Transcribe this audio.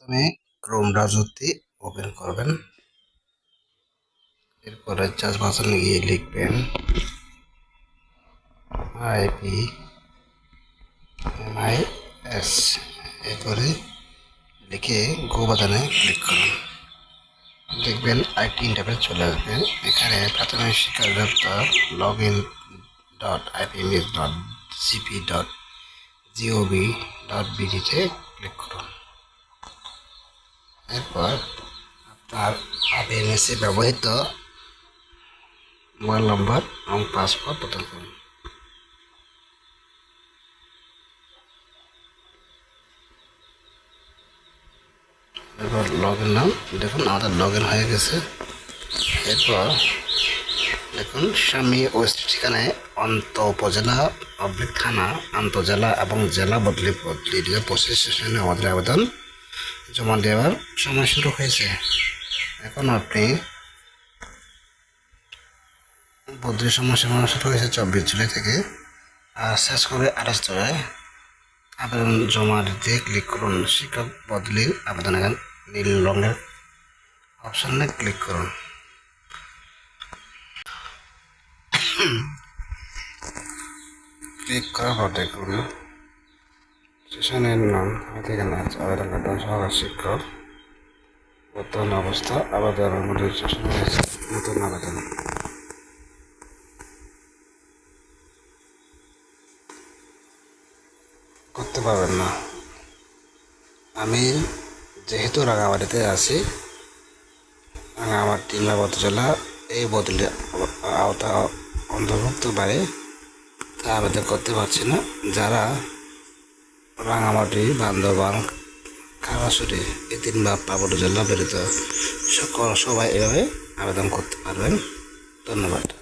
প্রথমে Chrome ব্রাউজারটি open করবেন। এরপরে চার্জ বাটনে গিয়ে লিখবেন আইপি এমআই এস এরপরে লিখে গো বাটনে ক্লিক করুন। দেখবেন আইটি ইন্টারফেস চলে আসবে। এখানে প্রাথমিক শিক্ষা অধিদপ্তর log in dot IPMS dot CP dot gov dot বিডিতে click করুন। এরপর আপনার আইপিএমএসে ব্যবহৃত মোবাইল নম্বর এবং পাসওয়ার্ড প্রদান করুন। এরপর লগ ইন নাম। দেখুন, আমাদের লগ ইন হয়ে গেছে। এরপর দেখুন, স্বামী ওয়েস্ট ঠিকানায় অন্ত উপজেলা অবলিক থানা, আন্তজেলা এবং জেলা বদলি বদলি দু হাজার পঁচিশ সেশনে আমাদের আবেদন জমা দেওয়ার সময় শুরু হয়েছে। এখন আপনি বদলির সময়সীমা শুরু হয়েছে চব্বিশ জুলাই থেকে। আর শেষ করে আঠাশ জুলাই। আবেদন জমা দিতে ক্লিক করুন। শিক্ষক বদলির আবেদন এখানে নীল রঙের অপশানে ক্লিক করুন। ক্লিক করার পর দেখুন সেশনের নাম আছে আবেদন সহকার শিক্ষক বর্তমান অবস্থা আবেদন অনুমোদিত সেশন হয়েছে নতুন আবেদন। করতে পারবেন না। আমি যেহেতু রাঙামাটিতে আছি, রাঙামাটি মেবাদ জেলা, এই বদলে আওতা অন্তর্ভুক্ত পারে তা আবেদন করতে পারছি না। যারা রাঙামাটি, বান্দরবান খাগড়াছড়ি এ তিন বা পাবর জেলা বেরিত সকল সবাই এভাবে আবেদন করতে পারবেন। ধন্যবাদ।